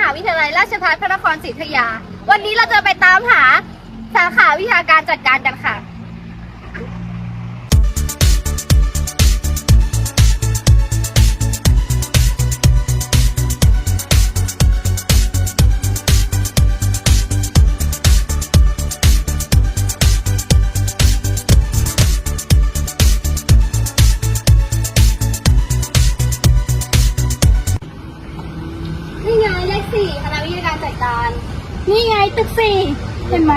หาวิทยาลัยราชภัฏพระนครศรีอยุธยา วันนี้เราจะไปตามหาสาขาวิชาการจัดการกันค่ะ สี่คณะวิทยาการจัดการ นี่ไงตึกสี่เห็นไหม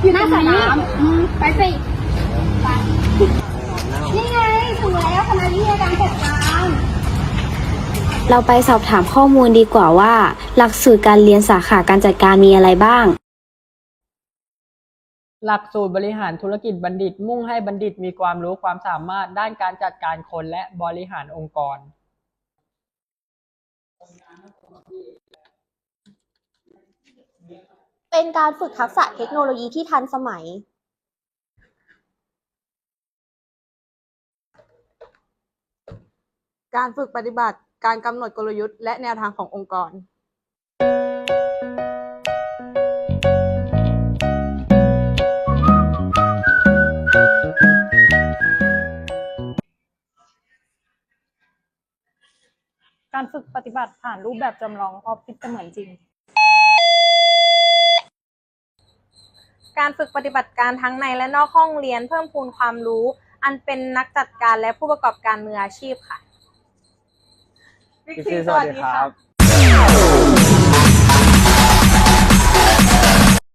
อยู่หน้าสระน้ำอืมไปสิไปนี่ไงถึงแล้วคณะวิทยาการจัดการ เราไปสอบถามข้อมูลดีกว่าว่า หลักสูตรการเรียนสาขาการจัดการมีอะไรบ้าง หลักสูตรบริหารธุรกิจบัณฑิต มุ่งให้บัณฑิตมีความรู้ความสามารถด้านการจัดการคนและบริหารองค์กร เป็นการฝึกทักษะเทคโนโลยีที่ทันสมัยการฝึกปฏิบัติ การกำหนดกลยุทธ์ และแนวทางขององค์กร การฝึกปฏิบัติผ่านรูปแบบจำลองออฟฟิศเสมือนจริง การฝึกปฏิบัติการทั้งในและนอกห้องเรียนเพิ่มพูนความรู้ อันเป็นนักจัดการและผู้ประกอบการมืออาชีพค่ะ พี่ซีสวัสดีครับ